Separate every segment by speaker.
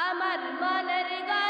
Speaker 1: আমার মনের গা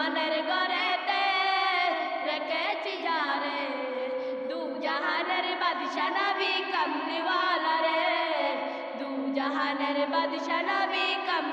Speaker 1: আমার মনের ঘরেতে রেখেছি যারে দু জাহানের বাদশা নবী কমলিওয়ালা রে দু জাহানের বাদশা নবী কমলিওয়ালা